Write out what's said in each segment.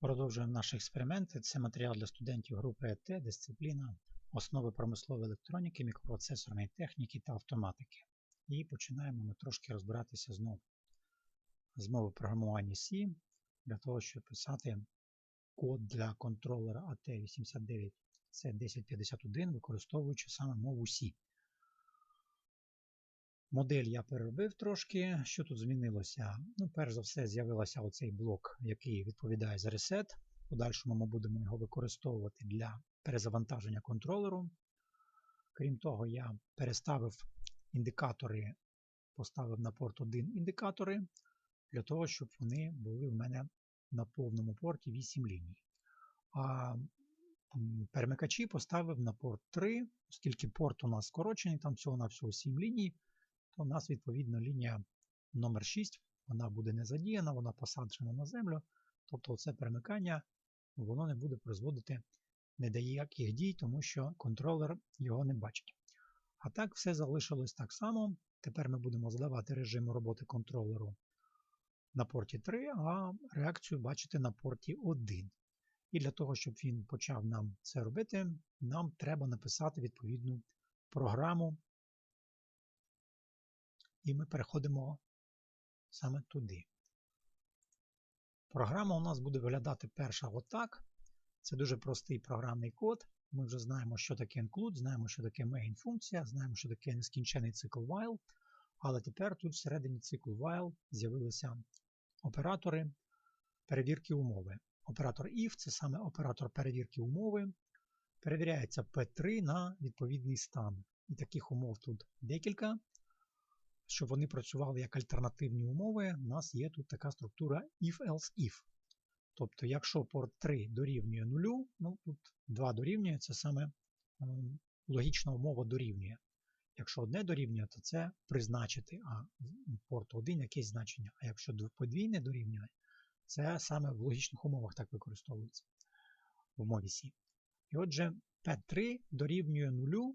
Продовжуємо наші експерименти. Це матеріал для студентів групи ЕТ, дисципліна, основи промислової електроніки, мікропроцесорної техніки та автоматики. І починаємо ми трошки розбиратися знову з мови програмування C для того, щоб писати код для контролера AT89C1051, використовуючи саме мову C. Модель я переробив трошки. Що тут змінилося? Ну, Перш за все, з'явився оцей блок, який відповідає за ресет. В подальшому ми будемо його використовувати для перезавантаження контролеру. Крім того, я переставив індикатори, поставив на порт 1 індикатори, для того, щоб вони були в мене на повному порті 8 ліній. А перемикачі поставив на порт 3, оскільки порт у нас скорочений, там всього на всього 7 ліній то у нас відповідно лінія номер 6 вона буде не задіяна, вона посаджена на землю. Тобто це перемикання воно не буде призводити не дій, тому що контролер його не бачить. А так все залишилось так само. Тепер ми будемо задавати режим роботи контролеру на порті 3, а реакцію бачити на порті 1. І для того, щоб він почав нам це робити, нам треба написати відповідну програму і ми переходимо саме туди. Програма у нас буде виглядати перша отак. Це дуже простий програмний код. Ми вже знаємо, що таке include, знаємо, що таке main функція, знаємо, що таке нескінчений цикл while. Але тепер тут всередині циклу while з'явилися оператори перевірки умови. Оператор if це саме оператор перевірки умови. Перевіряється P3 на відповідний стан. І таких умов тут декілька щоб вони працювали як альтернативні умови, у нас є тут така структура if-else-if. Тобто, якщо порт 3 дорівнює 0, ну тут 2 дорівнює, це саме логічна умова дорівнює. Якщо одне дорівнює, то це призначити а порту 1 якесь значення. А якщо подвійне дорівнює, це саме в логічних умовах так використовується в мові C. І отже, P3 дорівнює 0,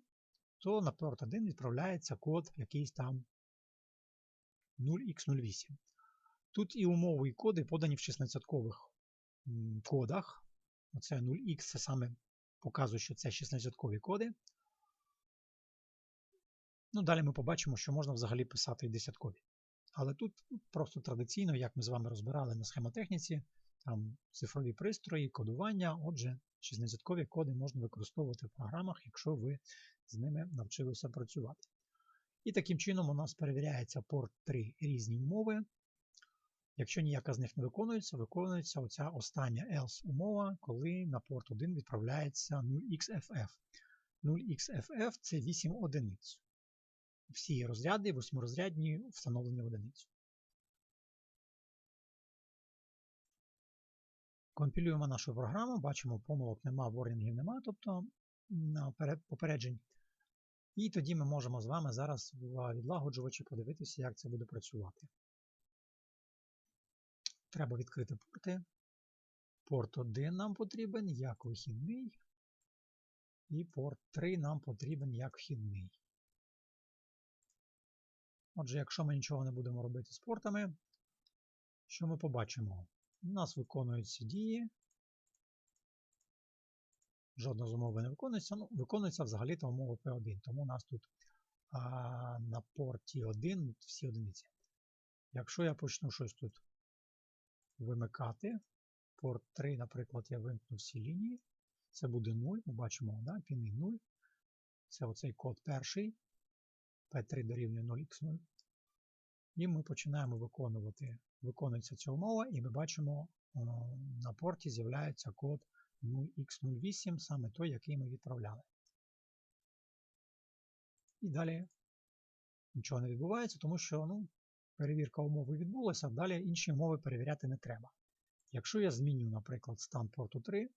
то на порт 1 відправляється код якийсь там 0x08. Тут і умови, і коди подані в 16-кових кодах. Оце 0x це саме показує, що це 16-кові коди. Ну, Далі ми побачимо, що можна взагалі писати і десяткові. Але тут просто традиційно, як ми з вами розбирали на схемотехніці, там цифрові пристрої, кодування. Отже, 16-кові коди можна використовувати в програмах, якщо ви з ними навчилися працювати. І таким чином у нас перевіряється порт 3 різні умови. Якщо ніяка з них не виконується, виконується оця остання else умова, коли на порт 1 відправляється 0xFF. 0xFF це 8 одиниць. Всі розряди, восьмирозрядні встановлені в одиницю. Компілюємо нашу програму, бачимо, помилок нема, ворнінгів нема, тобто попереджень. І тоді ми можемо з вами зараз в відлагоджувачі подивитися, як це буде працювати. Треба відкрити порти. Порт 1 нам потрібен як вихідний. І порт 3 нам потрібен як вхідний. Отже, якщо ми нічого не будемо робити з портами, що ми побачимо? У нас виконуються дії, жодна з умови не виконується. Ну, Виконується взагалі-то умова P1, тому у нас тут а, на порті 1 всі одиниці. Якщо я почну щось тут вимикати, порт 3, наприклад, я вимкну всі лінії, це буде 0, ми бачимо, да, піни 0. Це оцей код перший, P3 дорівнює 0x0. І ми починаємо виконувати, виконується ця умова, і ми бачимо, на порті з'являється код 0x08, саме той, який ми відправляли. І далі нічого не відбувається, тому що ну, перевірка умови відбулася, далі інші умови перевіряти не треба. Якщо я зміню, наприклад, стан порту 3,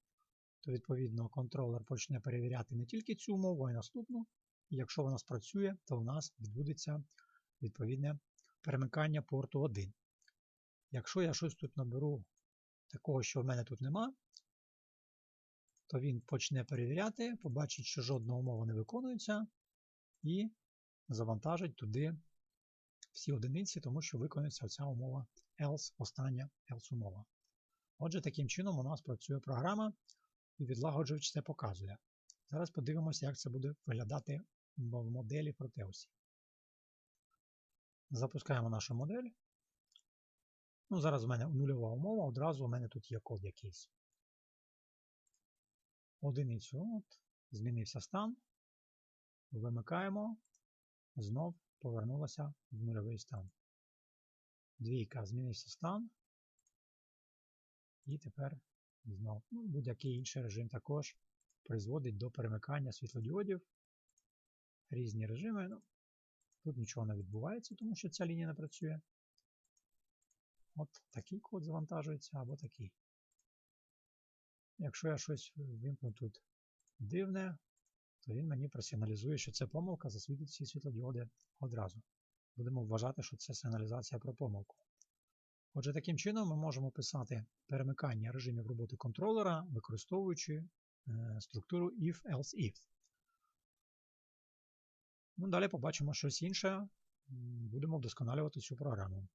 то відповідно контролер почне перевіряти не тільки цю умову, а й наступну. І якщо вона спрацює, то у нас відбудеться відповідне перемикання порту 1. Якщо я щось тут наберу такого, що в мене тут нема, то він почне перевіряти, побачить, що жодна умова не виконується, і завантажить туди всі одиниці, тому що виконується оця умова else, остання else умова. Отже, таким чином у нас працює програма і відлагоджувач це показує. Зараз подивимося, як це буде виглядати в моделі Proteus. Запускаємо нашу модель. Ну, Зараз в мене нульова умова, одразу у мене тут є код якийсь. Одиницю. От, Змінився стан. Вимикаємо. Знов повернулося в нульовий стан. Двійка, змінився стан. І тепер знов ну, будь-який інший режим також призводить до перемикання світлодіодів. Різні режими. Ну, Тут нічого не відбувається, тому що ця лінія не працює. От такий код завантажується або такий. Якщо я щось вимкну тут дивне, то він мені просигналізує, що це помилка, засвітить всі світлодіоди одразу. Будемо вважати, що це сигналізація про помилку. Отже, таким чином ми можемо писати перемикання режимів роботи контролера, використовуючи е, структуру if-else-if. Ну, Далі побачимо щось інше. Будемо вдосконалювати цю програму.